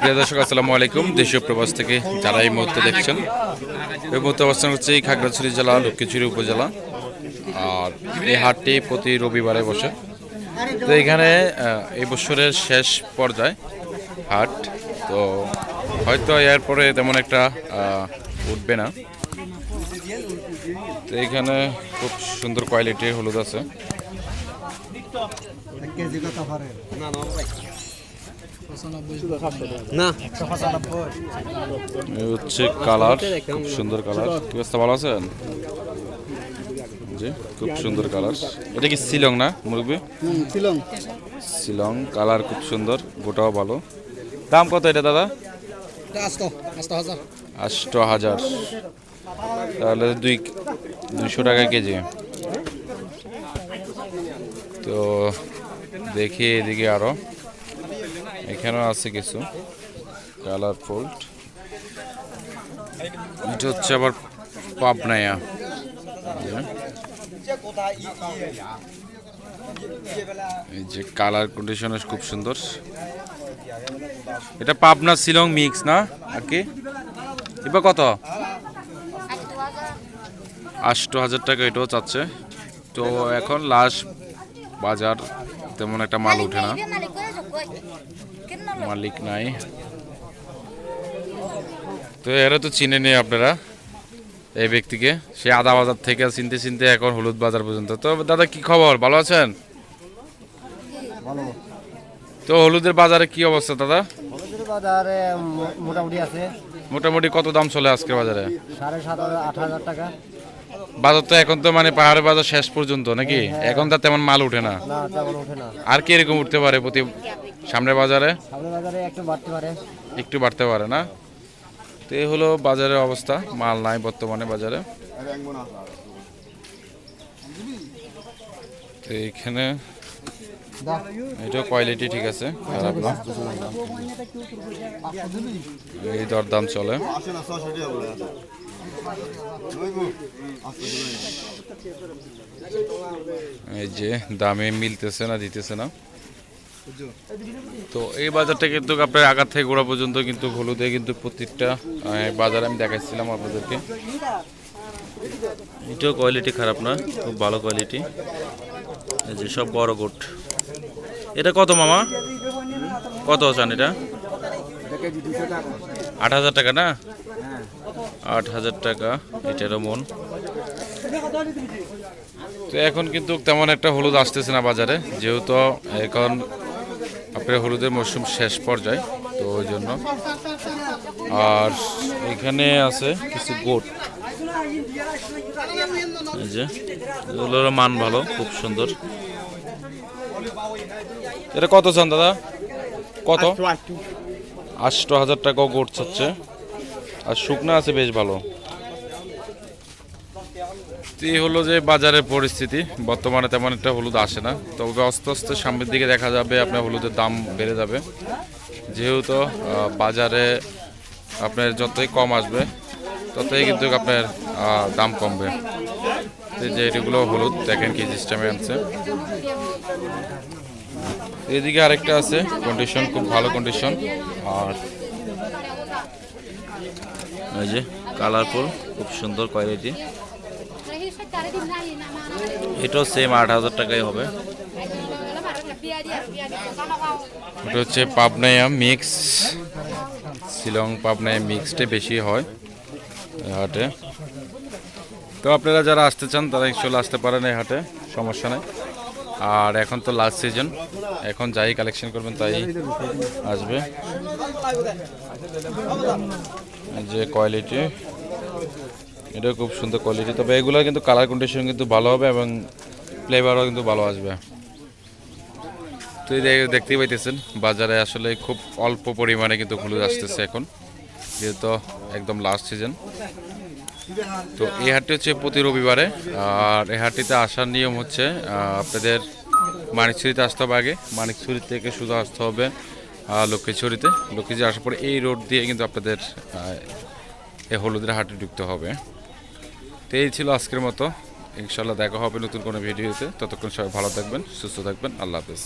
প্রিয় দর্শক, আসসালামু আলাইকুম। দেশীয় প্রবাস থেকে যারা এই মুহূর্তে দেখছেন, এই মুহূর্তে অবস্থান হচ্ছে এই খাগড়াছড়ি জেলা, লক্ষ্মীছড়ি উপজেলা। আর এই হাটটি প্রতি রবিবারে বসে। তো এখানে এই বছরের শেষ পর্যায়ে হাট। তো হয়তো এরপরে তেমন একটা উঠবে না। তো এখানে খুব সুন্দর কোয়ালিটির হলুদ আছে। হচ্ছে কালার খুব সুন্দর কালার। কি অবস্থা ভালো আছেন? জি খুব সুন্দর কালার। এটা কি শিলং না মুরব্বী? শিলং। শিলং কালার খুব সুন্দর গোটাও ভালো। দাম কত এটা দাদা? আষ্ট হাজার। তাহলে দুই দুইশো টাকা কেজি। তো দেখি এদিকে আরও। এখানেও আছে কিছু। কালারফুল এটা হচ্ছে আবার পাবনায়া। এই যে কালার কন্ডিশন খুব সুন্দর। এটা পাবনা শিলং মিক্স না? আর কি? এবার কত? আষ্ট হাজার টাকা এটাও চাচ্ছে। তো এখন লাস্ট বাজার তেমন একটা মাল উঠে না। মালিক নাই। তো এরা তো চিনে নেই আপনারা এই ব্যক্তিকে। সে আদা বাজার থেকে চিনতে চিনতে এখন হলুদ বাজার পর্যন্ত। তো দাদা কি খবর? ভালো আছেন? তো হলুদের বাজারে কি অবস্থা দাদা? হলুদের বাজারে মোটামুটি আছে। মোটামুটি কত দাম চলে আজকের বাজারে? সাড়ে সাত হাজার আট হাজার টাকা। বাজার তো এখন তো মানে পাহাড়ের বাজার শেষ পর্যন্ত নাকি? এখন তো তেমন মাল উঠে না। না ওঠে না। আর কি এরকম উঠতে পারে প্রতি সামনের বাজারে? সামনে বাজারে একটু বাড়তে পারে। একটু বাড়তে পারে না? তো এই হলো বাজারের অবস্থা মাল নাই বর্তমানে বাজারে। তো এইখানে এটা কোয়ালিটি ঠিক আছে খারাপ না। এই দরদাম চলে। এই যে দামে মিলতেছে না, দিতেছে না। তো এই বাজারটা কিন্তু আপনার আগার থেকে গোড়া পর্যন্ত কিন্তু হলুদে কিন্তু প্রত্যেকটা বাজার আমি দেখাচ্ছিলাম আপনাদেরকে। এটাও কোয়ালিটি খারাপ না, খুব ভালো কোয়ালিটি এই যে সব বড় গোট এটা কত মামা? কত চান এটা? আট হাজার টাকা না? আট হাজার টাকা এটারও মন। তো এখন কিন্তু তেমন একটা হলুদ আসতেছে না বাজারে যেহেতু এখন আপনার হলুদের মরশুম শেষ পর্যায়ে তো ওই জন্য। আর এখানে আছে কিছু গোট। যে এগুলোর মান ভালো খুব সুন্দর। এটা কত চান দাদা? কত? আষ্ট হাজার টাকাও গোট চাচ্ছে আর শুকনা আছে বেশ ভালো। এই হলো যে বাজারের পরিস্থিতি, বর্তমানে তেমন একটা হলুদ আসে না। তবে আস্তে আস্তে সামনের দিকে দেখা যাবে আপনার হলুদের দাম বেড়ে যাবে। যেহেতু বাজারে আপনার যতই কম আসবে, ততই কিন্তু আপনার দাম কমবে। যে এগুলো হলুদ, দেখেন কি সিস্টেমে আনছে। এদিকে আরেকটা আছে কন্ডিশন খুব ভালো কন্ডিশন আর এই যে কালারফুল খুব সুন্দর কোয়ালিটি এটাও সেম আট হাজার টাকাই হবে। এটা হচ্ছে পাবনায়া মিক্স শিলং পাবনায়া মিক্সটা বেশি হয় হাটে। তো আপনারা যারা আসতে চান, তারা চলে আসতে পারেন এই হাটে, সমস্যা নেই। আর এখন তো লাস্ট সিজন এখন যাই কালেকশন করবেন তাই আসবে। যে কোয়ালিটি এটা খুব সুন্দর কোয়ালিটি তবে এগুলো কিন্তু কালার কন্ডিশন কিন্তু ভালো হবে এবং ফ্লেভারও কিন্তু ভালো আসবে। তো এই দেখতেই পাইতেছেন, বাজারে আসলে খুব অল্প পরিমাণে কিন্তু হলুদ আসতেছে এখন। যেহেতু একদম লাস্ট সিজন তো এই হাটটি হচ্ছে প্রতি রবিবারে, আর এই হাটটিতে আসার নিয়ম হচ্ছে আপনাদের মানিকছড়িতে আসতে হবে আগে। মানিকছড়ি থেকে শুধু আসতে হবে লক্ষ্মীছড়িতে। লক্ষ্মীছড়ি আসার পরে এই রোড দিয়ে কিন্তু আপনাদের এই হলুদের হাটে ঢুকতে হবে। তো এই ছিল আজকের মতো। ইনশাল্লাহ দেখা হবে নতুন কোনো ভিডিওতে। ততক্ষণ সবাই ভালো থাকবেন, সুস্থ থাকবেন। আল্লাহ হাফেজ।